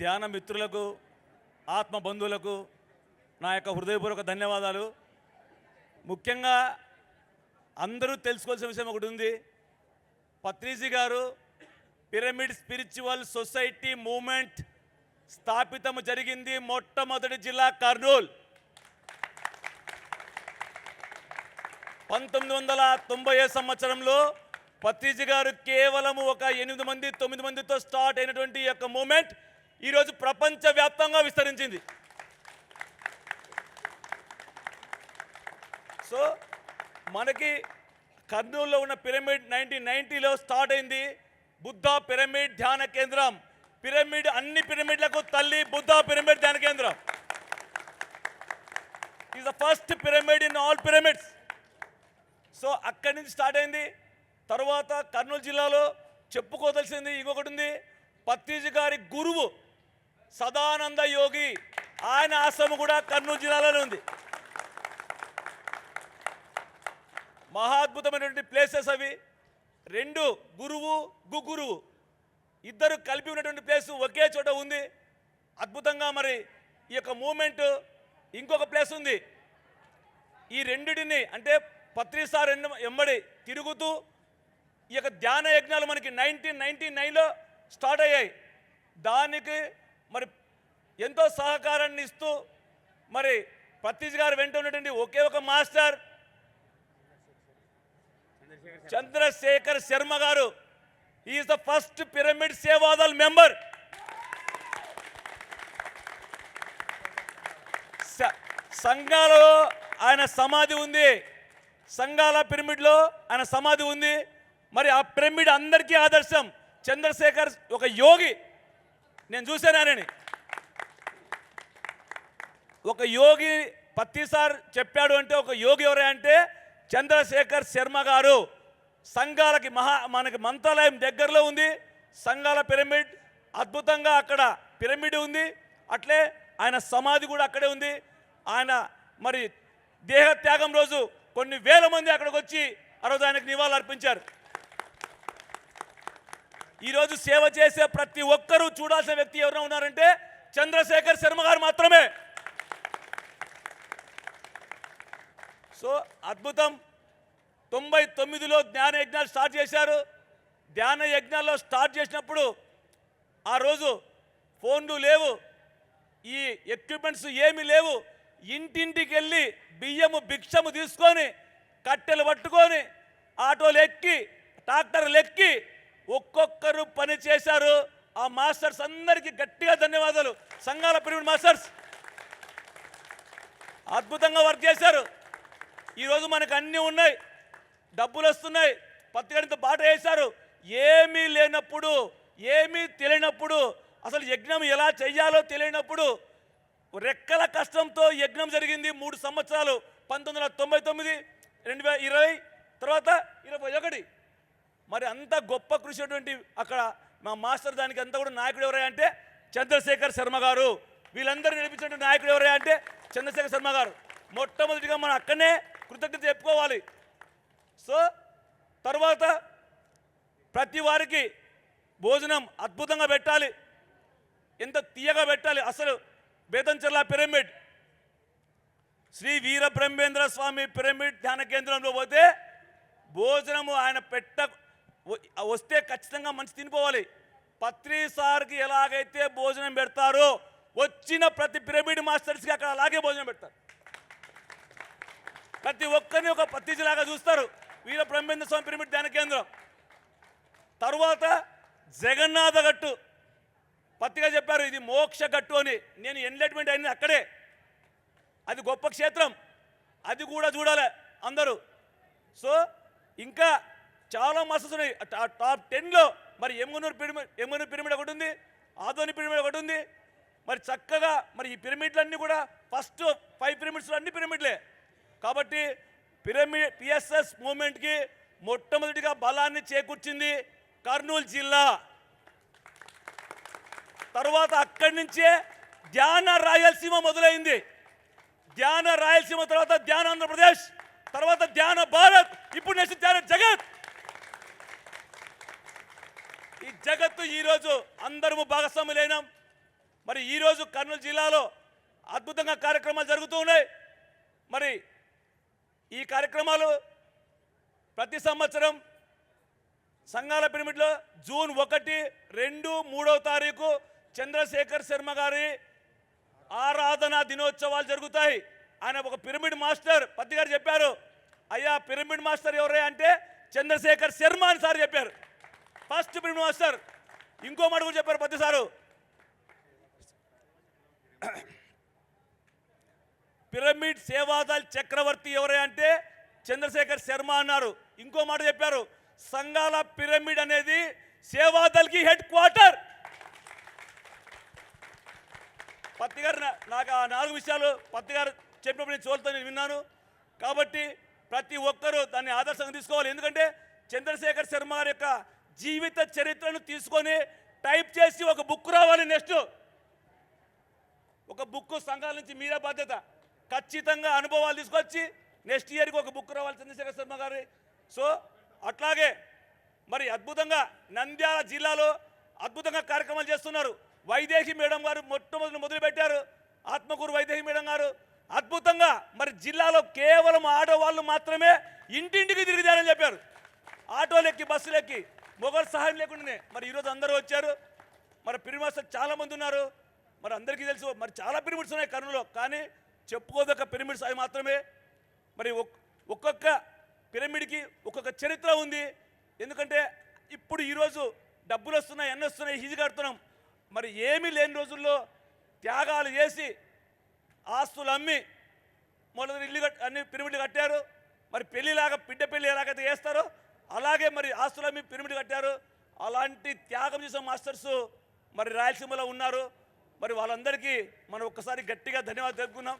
ధ్యాన మిత్రులకు ఆత్మ బంధువులకు నా యొక్క హృదయపూర్వక ధన్యవాదాలు. ముఖ్యంగా అందరూ తెలుసుకోవాల్సిన విషయం ఒకటి ఉంది. పత్రిజీ గారు పిరమిడ్ స్పిరిచువల్ సొసైటీ మూమెంట్ స్థాపితం జరిగింది మొట్టమొదటి జిల్లా కర్నూల్. పంతొమ్మిది వందల తొంభై సంవత్సరంలో పత్రిజీ గారు కేవలం ఒక ఎనిమిది మంది తొమ్మిది మందితో స్టార్ట్ అయినటువంటి యొక్క మూమెంట్ ఈరోజు ప్రపంచవ్యాప్తంగా విస్తరించింది. సో మనకి కర్నూలులో ఉన్న పిరమిడ్ నైన్టీన్ నైన్టీలో స్టార్ట్ అయింది బుద్ధ పిరమిడ్ ధ్యాన కేంద్రం. పిరమిడ్ అన్ని పిరమిడ్లకు తల్లి బుద్ధ పిరమిడ్ ధ్యాన కేంద్రం. Is the first pyramid in all pyramids so అక్కడి నుంచి స్టార్ట్ అయింది. తర్వాత కర్నూలు జిల్లాలో చెప్పుకోదలసింది ఇంకొకటి ఉంది. పత్తిజీ గారి గురువు సదానంద యోగి. ఆయన ఆశ్రమం కూడా కర్నూలు జిల్లాలోనే ఉంది. మహాద్భుతమైనటువంటి ప్లేసెస్ అవి. రెండు గురువు గుగురువు. ఇద్దరు కలిపి ఉన్నటువంటి ప్లేస్ ఒకే చోట ఉంది. అద్భుతంగా మరి ఈ యొక్క మూమెంట్ ఇంకొక ప్లేస్ ఉంది. ఈ రెండిటిని అంటే పత్రిసార్ ఎంబడి తిరుగుతూ ఈ యొక్క ధ్యాన యజ్ఞాలు మనకి నైన్టీన్ నైన్టీ నైన్లో స్టార్ట్ అయ్యాయి. దానికి మరి ఎంతో సహకారాన్ని ఇస్తూ మరి ప్రతీష్ గారు వెంట ఉన్నటువంటి ఒకే ఒక మాస్టర్ చంద్రశేఖర్ శర్మ గారు. Is the first pyramid Seva Dal member. స- సంఘాలలో ఆయన సమాధి ఉంది. సంఘాల పిరమిడ్లో ఆయన సమాధి ఉంది. మరి ఆ పిరమిడ్ అందరికీ ఆదర్శం. చంద్రశేఖర్ ఒక యోగి. నేను చూశానని ఒక యోగి పత్తిసార్ చెప్పాడు అంటే ఒక యోగి ఎవరే అంటే చంద్రశేఖర్ శర్మ గారు. సంఘాలకి మహా మనకి మంత్రాలయం దగ్గరలో ఉంది. సంఘాల పిరమిడ్ అద్భుతంగా అక్కడ పిరమిడ్ ఉంది. అట్లే ఆయన సమాధి కూడా అక్కడే ఉంది. ఆయన మరి దేహ త్యాగం రోజు కొన్ని వేల మంది అక్కడికి వచ్చి ఆ రోజు ఆయనకు నివాళులు అర్పించారు. ఈరోజు సేవ చేసే ప్రతి ఒక్కరు చూడాల్సిన వ్యక్తి ఎవరైనా ఉన్నారంటే చంద్రశేఖర్ శర్మ గారు మాత్రమే. సో అద్భుతం. తొంభై తొమ్మిదిలో ధ్యాన యజ్ఞాలు స్టార్ట్ చేశారు. ధ్యాన యజ్ఞాల్లో స్టార్ట్ చేసినప్పుడు ఆ రోజు ఫోన్లు లేవు. ఈ ఎక్విప్మెంట్స్ ఏమి లేవు. ఇంటింటికి వెళ్ళి బియ్యము భిక్షము తీసుకొని కట్టెలు పట్టుకొని ఆటోలు ఎక్కి ట్రాక్టర్లు ఎక్కి ఒక్కొక్కరు పని చేశారు. ఆ మాస్టర్స్ అందరికీ గట్టిగా ధన్యవాదాలు. సంఘాల ప్రియుడు మాస్టర్స్. అద్భుతంగా వర్క్ చేశారు. ఈరోజు మనకు అన్నీ ఉన్నాయి. డబ్బులు వస్తున్నాయి. పత్తిగడితో బాట వేశారు. ఏమీ లేనప్పుడు ఏమీ తెలియనప్పుడు అసలు యజ్ఞం ఎలా చేయాలో తెలియనప్పుడు రెక్కల కష్టంతో యజ్ఞం జరిగింది మూడు సంవత్సరాలు. పంతొమ్మిది వందల తొంభై తొమ్మిది రెండు వేల ఇరవై తర్వాత ఇరవై ఒకటి. మరి అంత గొప్ప కృషి అటువంటి అక్కడ మా మాస్టర్ దానికి అంతా కూడా నాయకుడు ఎవరే అంటే చంద్రశేఖర్ శర్మ గారు. వీళ్ళందరూ నడిపించిన నాయకుడు ఎవరే అంటే చంద్రశేఖర్ శర్మ గారు. మొట్టమొదటిగా మనం అక్కడనే కృతజ్ఞత చెప్పుకోవాలి. సో తర్వాత ప్రతి వారికి భోజనం అద్భుతంగా పెట్టాలి. ఎంత తీయగా పెట్టాలి. అసలు బేతంచెర్ల పిరమిడ్. శ్రీ వీర బ్రహ్మేంద్ర స్వామి పిరమిడ్ ధ్యాన కేంద్రంలో పోతే భోజనము ఆయన పెట్ట వస్తే ఖచ్చితంగా మంచి తినిపోవాలి. పత్రి సార్కి ఎలాగైతే భోజనం పెడతారో వచ్చిన ప్రతి పిరమిడ్ మాస్టర్స్కి అక్కడ అలాగే భోజనం పెడతారు. ప్రతి ఒక్కరిని ఒక పత్తిజలాగా చూస్తారు. వీర బ్రహ్మేంద్ర స్వామి పిరమిడ్ ధ్యాన కేంద్రం. తరువాత జగన్నాథ గట్టు. పత్తిగా చెప్పారు ఇది మోక్ష గట్టు అని. నేను ఎన్లైట్మెంట్ అయింది అక్కడే. అది గొప్ప క్షేత్రం. అది కూడా చూడాలి అందరూ. సో ఇంకా చాలా మస్తు ఉన్నాయి. ఆ టాప్ టెన్లో మరి ఎమ్మునూరు పిరమిడ్ ఎమ్మునూరు పిరమిడ్ ఒకటి ఉంది ఆదోని పిరమిడ్ ఒకటి ఉంది. మరి చక్కగా మరి ఈ పిరమిడ్లన్నీ కూడా ఫస్ట్ ఫైవ్ పిరమిడ్స్ అన్ని పిరమిడ్లే కాబట్టి పిరమిడ్ పిఎస్ఎస్ మూమెంట్కి మొట్టమొదటిగా బలాన్ని చేకూర్చింది కర్నూలు జిల్లా. తర్వాత అక్కడి నుంచే ధ్యాన రాయలసీమ మొదలైంది. ధ్యాన రాయలసీమ తర్వాత ధ్యాన ఆంధ్రప్రదేశ్ తర్వాత ధ్యాన భారత్ ఇప్పుడు నెక్స్ట్ ధ్యాన జగత్ ఈ జగత్తు ఈరోజు అందరము భాగస్వాములైనాం. మరి ఈరోజు కర్నూలు జిల్లాలో అద్భుతంగా కార్యక్రమాలు జరుగుతూ ఉన్నాయి. మరి ఈ కార్యక్రమాలు ప్రతి సంవత్సరం సంఘాల పిరమిడ్లో జూన్ ఒకటి రెండు మూడవ తారీఖు చంద్రశేఖర్ శర్మ గారి ఆరాధన దినోత్సవాలు జరుగుతాయి. ఆయన ఒక పిరమిడ్ మాస్టర్ పత్తి గారు చెప్పారు. అయ్యా పిరమిడ్ మాస్టర్ ఎవరే అంటే చంద్రశేఖర్ శర్మ అని సార్ చెప్పారు. First pyramid master. ఇంకో మాట కూడా చెప్పారు పత్తి సారు. పిరమిడ్ సేవాదల్ చక్రవర్తి ఎవరే అంటే చంద్రశేఖర్ శర్మ అన్నారు. ఇంకో మాట చెప్పారు. సంఘాల పిరమిడ్ అనేది సేవాదల్కి హెడ్ క్వార్టర్. పత్తి గారు నాకు ఆ నాలుగు విషయాలు పత్తి గారు చెప్పినప్పుడు నేను చోలుతో నేను విన్నాను. కాబట్టి ప్రతి ఒక్కరూ దాన్ని ఆదర్శంగా తీసుకోవాలి. ఎందుకంటే చంద్రశేఖర్ శర్మ గారి యొక్క జీవిత చరిత్రను తీసుకొని టైప్ చేసి ఒక బుక్ రావాలి నెక్స్ట్. ఒక బుక్ సంఘాల నుంచి మీరే బాధ్యత. ఖచ్చితంగా అనుభవాలు తీసుకొచ్చి నెక్స్ట్ ఇయర్కి ఒక బుక్ రావాలి చంద్రశేఖర శర్మ గారి. సో అట్లాగే మరి అద్భుతంగా నంద్యాల జిల్లాలో అద్భుతంగా కార్యక్రమాలు చేస్తున్నారు. వైదేహి మేడం గారు మొట్టమొదటి మొదలుపెట్టారు. ఆత్మకూరు వైదేహి మేడం గారు. అద్భుతంగా మరి జిల్లాలో కేవలం ఆడవాళ్ళు మాత్రమే ఇంటింటికి తిరిగిదారని చెప్పారు. ఆటోలు ఎక్కి బస్సులు ఎక్కి మొగలు సహాయం లేకుండానే. మరి ఈరోజు అందరూ వచ్చారు. మరి పిరిమిడ్స్ చాలామంది ఉన్నారు. మరి అందరికీ తెలుసు మరి చాలా పిరమిడ్స్ ఉన్నాయి కర్నూలులో. కానీ చెప్పుకోదొక పిరమిడ్స్ అవి మాత్రమే. మరి ఒక్కొక్క పిరమిడ్కి ఒక్కొక్క చరిత్ర ఉంది. ఎందుకంటే ఇప్పుడు ఈరోజు డబ్బులు వస్తున్నాయి ఎన్ని వస్తున్నాయి ఈజీ కడుతున్నాం మరి ఏమీ లేని రోజుల్లో త్యాగాలు చేసి ఆస్తులు అమ్మి మొదటి ఇల్లు అన్ని పిరమిడ్లు కట్టారు. మరి పెళ్ళిలాగా బిడ్డ పెళ్ళి ఎలాగైతే చేస్తారో అలాగే మరి ఆస్తుల మీద పిరమిడ్ కట్టారు. అలాంటి త్యాగం చేసిన మాస్టర్స్ మరి రాయలసీమలో ఉన్నారు. మరి వాళ్ళందరికీ మనం ఒక్కసారి గట్టిగా ధన్యవాదాలు తెలుపుకున్నాం